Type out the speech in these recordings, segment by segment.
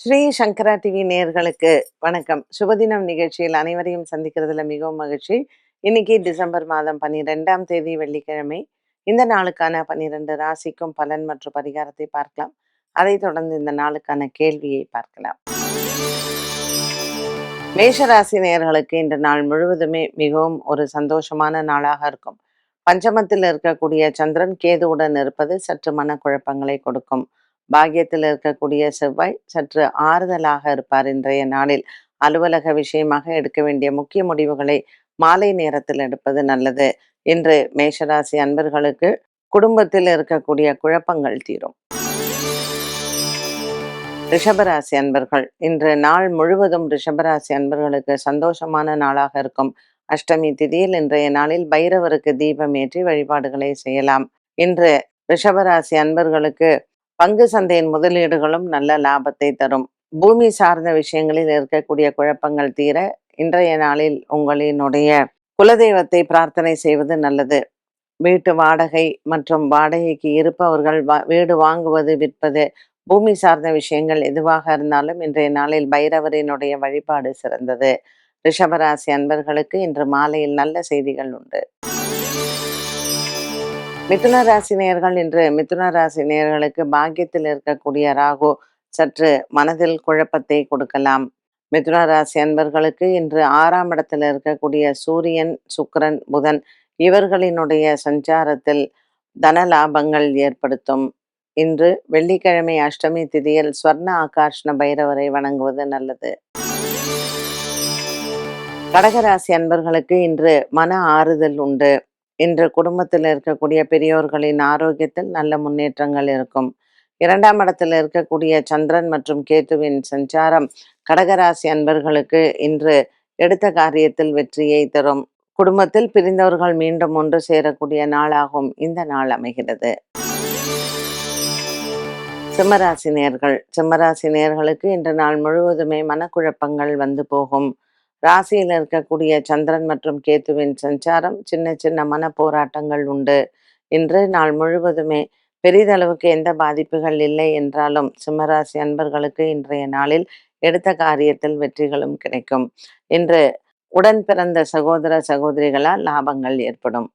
ஸ்ரீ சங்கரா TV நேயர்களுக்கு வணக்கம். சுபதினம் நிகழ்ச்சியில் அனைவரையும் சந்திக்கிறதுல மிகவும் மகிழ்ச்சி. இன்னைக்கு டிசம்பர் மாதம் பன்னிரெண்டாம் தேதி வெள்ளிக்கிழமை. இந்த நாளுக்கான பன்னிரெண்டு ராசிக்கும் பலன் மற்றும் பரிகாரத்தை பார்க்கலாம். அதைத் தொடர்ந்து இந்த நாளுக்கான கேள்வியை பார்க்கலாம். மேஷராசி நேர்களுக்கு இந்த நாள் முழுவதுமே மிகவும் ஒரு சந்தோஷமான நாளாக இருக்கும். பஞ்சமத்தில் இருக்கக்கூடிய சந்திரன் கேதுவுடன் இருப்பது சற்று மனக்குழப்பங்களை கொடுக்கும். பாக்கியத்தில் இருக்கக்கூடிய செவ்வாய் சற்று ஆறுதலாக இருப்பார் இன்றைய நாளில். அலுவலக விஷயமாக எடுக்க வேண்டிய முக்கிய முடிவுகளை மாலை நேரத்தில் எடுப்பது நல்லது. இன்று மேஷராசி அன்பர்களுக்கு குடும்பத்தில் இருக்கக்கூடிய குழப்பங்கள் தீரும். ரிஷபராசி அன்பர்கள் இன்று நாள் முழுவதும் ரிஷபராசி அன்பர்களுக்கு சந்தோஷமான நாளாக இருக்கும். அஷ்டமி திதியில் இன்றைய நாளில் பைரவருக்கு தீபம் ஏற்றி வழிபாடுகளை செய்யலாம். இன்று ரிஷபராசி அன்பர்களுக்கு பங்கு சந்தையின் முதலீடுகளும் நல்ல லாபத்தை தரும். பூமி சார்ந்த விஷயங்களில் இருக்கக்கூடிய குழப்பங்கள் தீர இன்றைய நாளில் உங்களினுடைய குலதெய்வத்தை பிரார்த்தனை செய்வது நல்லது. வீட்டு வாடகை மற்றும் வாடகைக்கு இருப்பவர்கள் வீடு வாங்குவது விற்பது பூமி சார்ந்த விஷயங்கள் எதுவாக இருந்தாலும் இன்றைய நாளில் பைரவரினுடைய வழிபாடு சிறந்தது. ரிஷபராசி அன்பர்களுக்கு இன்று மாலையில் நல்ல செய்திகள் உண்டு. மிதுன ராசி நேர்கள் இன்று மிதுன ராசி நேர்களுக்கு பாக்கியத்தில் இருக்கக்கூடிய ராகு சற்று மனதில் குழப்பத்தை கொடுக்கலாம். மிதுன ராசி அன்பர்களுக்கு இன்று ஆறாம் இடத்தில் இருக்கக்கூடிய சூரியன் சுக்கரன் புதன் இவர்களினுடைய சஞ்சாரத்தில் தன லாபங்கள் ஏற்படுத்தும். இன்று வெள்ளிக்கிழமை அஷ்டமி திதியில் ஸ்வர்ண ஆகாஷ்ண பைரவரை வணங்குவது நல்லது. கடகராசி அன்பர்களுக்கு இன்று மன ஆறுதல் உண்டு. இன்று குடும்பத்தில் இருக்கக்கூடிய பெரியோர்களின் ஆரோக்கியத்தில் நல்ல முன்னேற்றங்கள் இருக்கும். இரண்டாம் இடத்தில் இருக்கக்கூடிய சந்திரன் மற்றும் கேத்துவின் சஞ்சாரம் கடகராசி அன்பர்களுக்கு இன்று எடுத்த காரியத்தில் வெற்றியை தரும். குடும்பத்தில் பிரிந்தவர்கள் மீண்டும் ஒன்று சேரக்கூடிய நாளாகும் இந்த நாள் அமைகிறது. சிம்மராசி நேர்கள். சிம்மராசி நேர்களுக்கு இன்று நாள் முழுவதுமே மனக்குழப்பங்கள் வந்து போகும். ராசியில் இருக்கக்கூடிய சந்திரன் மற்றும் கேத்துவின் சஞ்சாரம் சின்ன சின்ன மன போராட்டங்கள் உண்டு. இன்று நாள் முழுவதுமே பெரிதளவுக்கு எந்த பாதிப்புகள் இல்லை என்றாலும் சிம்மராசி அன்பர்களுக்கு இன்றைய நாளில் எடுத்த காரியத்தில் வெற்றிகளும் கிடைக்கும். இன்று உடன் பிறந்த சகோதர சகோதரிகளால் லாபங்கள் ஏற்படும்.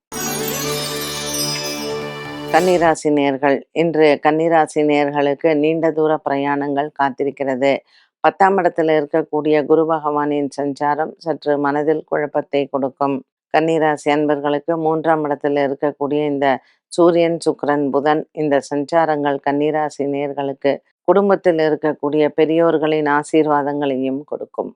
கன்னிராசி நேர்கள் இன்று கன்னிராசி நேர்களுக்கு நீண்ட தூர பிரயாணங்கள் காத்திருக்கிறது. பத்தாம் இடத்துல இருக்கக்கூடிய குரு பகவானின் சஞ்சாரம் சற்று மனதில் குழப்பத்தை கொடுக்கும். கன்னிராசி அன்பர்களுக்கு மூன்றாம் இடத்துல இருக்கக்கூடிய இந்த சூரியன் சுக்ரன் புதன் இந்த சஞ்சாரங்கள் கன்னிராசி நேர்களுக்கு குடும்பத்தில் இருக்கக்கூடிய பெரியோர்களின் ஆசீர்வாதங்களையும் கொடுக்கும்.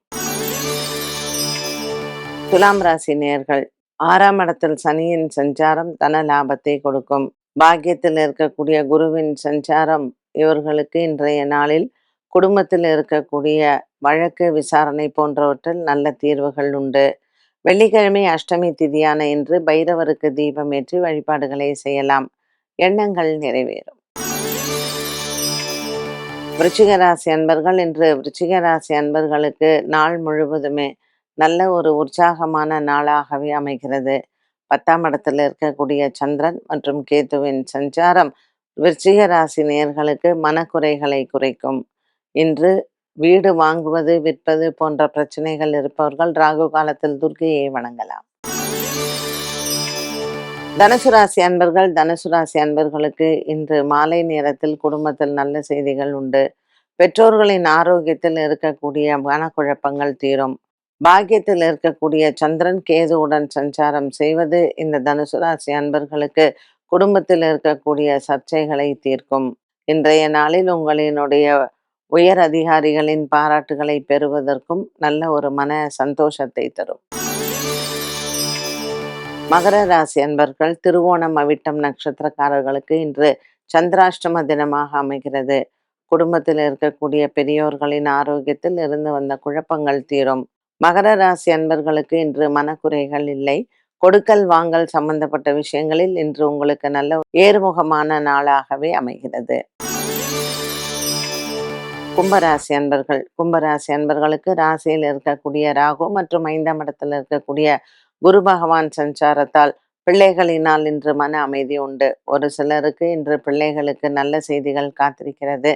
துலாம் ராசி நேர்கள் ஆறாம் இடத்தில் சனியின் சஞ்சாரம் தன லாபத்தை கொடுக்கும். பாக்கியத்தில் இருக்கக்கூடிய குருவின் சஞ்சாரம் இவர்களுக்கு இன்றைய நாளில் குடும்பத்தில் இருக்கக்கூடிய வழக்கு விசாரணை போன்றவற்றில் நல்ல தீர்வுகள் உண்டு. வெள்ளிக்கிழமை அஷ்டமி திதியான இன்று பைரவருக்கு தீபம் ஏற்றி வழிபாடுகளை செய்யலாம். எண்ணங்கள் நிறைவேறும். விருச்சிகராசி அன்பர்கள் இன்று விருச்சிகராசி அன்பர்களுக்கு நாள் முழுவதுமே நல்ல ஒரு உற்சாகமான நாளாகவே அமைகிறது. பத்தாம் இடத்துல இருக்கக்கூடிய சந்திரன் மற்றும் கேதுவின் சஞ்சாரம் விருச்சிக ராசி நேயர்களுக்கு மனக்குறைகளை குறைக்கும். இன்று வீடு வாங்குவது விற்பது போன்ற பிரச்சனைகள் இருப்பவர்கள் ராகு காலத்தில் துர்கையை வணங்கலாம். தனுசு ராசி அன்பர்கள் தனுசு ராசி அன்பர்களுக்கு இன்று மாலை நேரத்தில் குடும்பத்தில் நல்ல செய்திகள் உண்டு. பெற்றோர்களின் ஆரோக்கியத்தில் இருக்கக்கூடிய மனக்குழப்பங்கள் தீரும். பாக்கியத்தில் இருக்கக்கூடிய சந்திரன் கேதுவுடன் சஞ்சாரம் செய்வது இந்த தனுசு ராசி அன்பர்களுக்கு குடும்பத்தில் இருக்கக்கூடிய சர்ச்சைகளை தீர்க்கும். இன்றைய நாளில் உங்களினுடைய உயர் அதிகாரிகளின் பாராட்டுகளை பெறுவதற்கும் நல்ல ஒரு மன சந்தோஷத்தை தரும். மகர ராசி அன்பர்கள் திருவோணம் அவிட்டம் நட்சத்திரக்காரர்களுக்கு இன்று சந்திராஷ்டம தினமாக அமைகிறது. குடும்பத்தில் இருக்கக்கூடிய பெரியோர்களின் ஆரோக்கியத்தில் இருந்து வந்த குழப்பங்கள் தீரும். மகர ராசி அன்பர்களுக்கு இன்று மனக்குறைகள் இல்லை. கொடுக்கல் வாங்கல் சம்பந்தப்பட்ட விஷயங்களில் இன்று உங்களுக்கு நல்ல ஏறுமுகமான நாளாகவே அமைகிறது. கும்பராசி அன்பர்கள் கும்பராசி அன்பர்களுக்கு ராசியில் இருக்கக்கூடிய ராகு மற்றும் ஐந்தாம் இடத்தில் இருக்கக்கூடிய குரு பகவான் சஞ்சாரத்தால் பிள்ளைகளினால் இன்று மன அமைதி உண்டு. ஒரு சிலருக்கு இன்று பிள்ளைகளுக்கு நல்ல செய்திகள் காத்திருக்கிறது.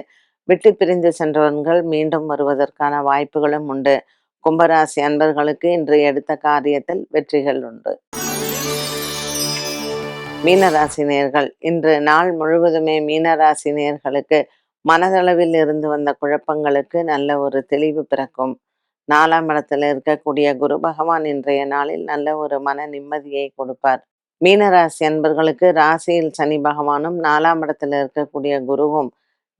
விட்டு பிரிந்து சென்றவர்கள் மீண்டும் வருவதற்கான வாய்ப்புகளும் உண்டு. கும்பராசி அன்பர்களுக்கு இன்று எடுத்த காரியத்தில் வெற்றிகள் உண்டு. மீனராசி நேர்கள் இன்று நாள் முழுவதுமே மீனராசி நேர்களுக்கு மனதளவில் இருந்து வந்த குழப்பங்களுக்கு நல்ல ஒரு தெளிவு பிறக்கும். நாலாம் இடத்துல இருக்கக்கூடிய குரு பகவான் இன்றைய நாளில் நல்ல ஒரு மன நிம்மதியை கொடுப்பார். மீனராசி அன்பர்களுக்கு ராசியில் சனி பகவானும் நாலாம் இடத்துல இருக்கக்கூடிய குருவும்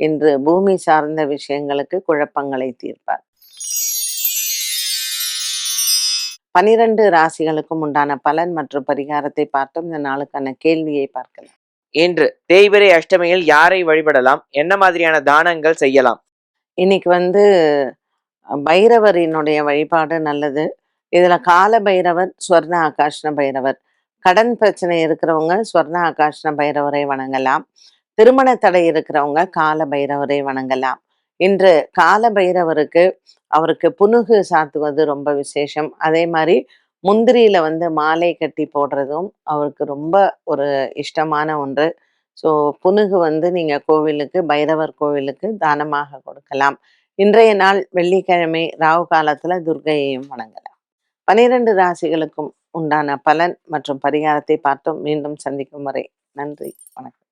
இன்று பூமி சார்ந்த விஷயங்களுக்கு குழப்பங்களை தீர்ப்பார். பனிரெண்டு ராசிகளுக்கும் உண்டான பலன் மற்றும் பரிகாரத்தை பார்த்தும் இந்த நாளுக்கான கேள்வியை பார்க்கலாம். இன்று தேய்பிரை அஷ்டமியில் யாரை வழிபடலாம்? என்ன மாதிரியான தானங்கள் செய்யலாம்? இன்னைக்கு வந்து பைரவரினுடைய வழிபாடு நல்லது. இதுல கால பைரவர் ஸ்வர்ண ஆகாஷ்ண பைரவர். கடன் பிரச்சனை இருக்கிறவங்க ஸ்வர்ண ஆகாஷ்ண பைரவரை வணங்கலாம். திருமண தடை இருக்கிறவங்க கால பைரவரை வணங்கலாம். இன்று கால பைரவருக்கு அவருக்கு புனுகு சாத்துவது ரொம்ப விசேஷம். அதே மாதிரி முந்திரியில வந்து மாலை கட்டி போடுறதும் அவருக்கு ரொம்ப ஒரு இஷ்டமான ஒன்று. ஸோ புனுகு வந்து நீங்க கோவிலுக்கு பைரவர் கோவிலுக்கு தானமாக கொடுக்கலாம். இன்றைய நாள் வெள்ளிக்கிழமை ராகு காலத்துல துர்கையையும் வணங்கலாம். பனிரெண்டு ராசிகளுக்கும் உண்டான பலன் மற்றும் பரிகாரத்தை பார்த்தோம் மீண்டும் சந்திக்கும் வரை நன்றி வணக்கம்.